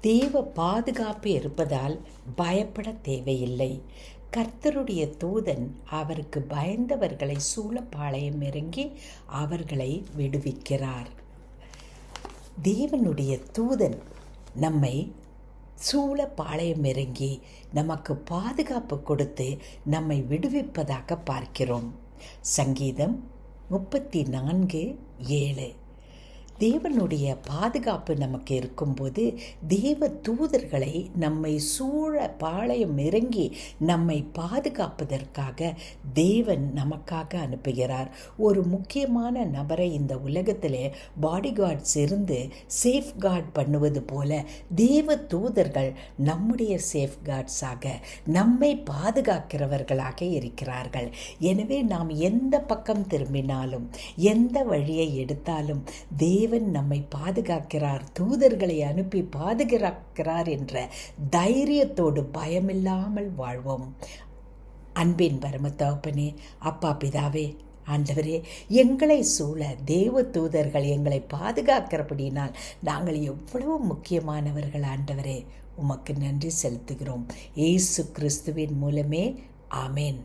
தேவ பாதுகாப்பு இருப்பதால் பயப்பட தேவையில்லை. கர்த்தருடைய தூதன் அவருக்கு பயந்தவர்களை சூழப்பாளையம் இறங்கி அவர்களை விடுவிக்கிறார். தேவனுடைய தூதன் நம்மை சூழ பாளையம் இறங்கி நமக்கு பாதுகாப்பு கொடுத்து நம்மை விடுவிப்பதாக பார்க்கிறோம். சங்கீதம் முப்பத்தி நான்கு ஏழு. தேவனுடைய பாதுகாப்பு நமக்கு இருக்கும்போது தேவ தூதர்களை நம்மை சூழ பாளையம் இறங்கி நம்மை பாதுகாப்பதற்காக தேவன் நமக்காக அனுப்புகிறார். ஒரு முக்கியமான நபரை இந்த உலகத்தில் பாடிகார்ட்ஸ் இருந்து சேஃப்கார்ட் பண்ணுவது போல தேவ தூதர்கள் நம்முடைய சேஃப்கார்ட்ஸாக நம்மை பாதுகாக்கிறவர்களாக இருக்கிறார்கள். எனவே நாம் எந்த பக்கம் திரும்பினாலும் எந்த வழியை எடுத்தாலும் தேவ தேவன் நம்மை பாதுகாக்கிறார் தூதர்களை அனுப்பி பாதுகாக்கிறார் என்ற தைரியத்தோடு பயமில்லாமல் வாழ்வோம். அன்பின் பரமத்தகப்பனே அப்பா பிதாவே ஆண்டவரே எங்களை சூழ தேவ தூதர்கள் எங்களை பாதுகாக்கிறபடினால் நாங்கள் எவ்வளவு முக்கியமானவர்கள் ஆண்டவரே உமக்கு நன்றி செலுத்துகிறோம். ஏசு கிறிஸ்துவின் மூலமே ஆமேன்.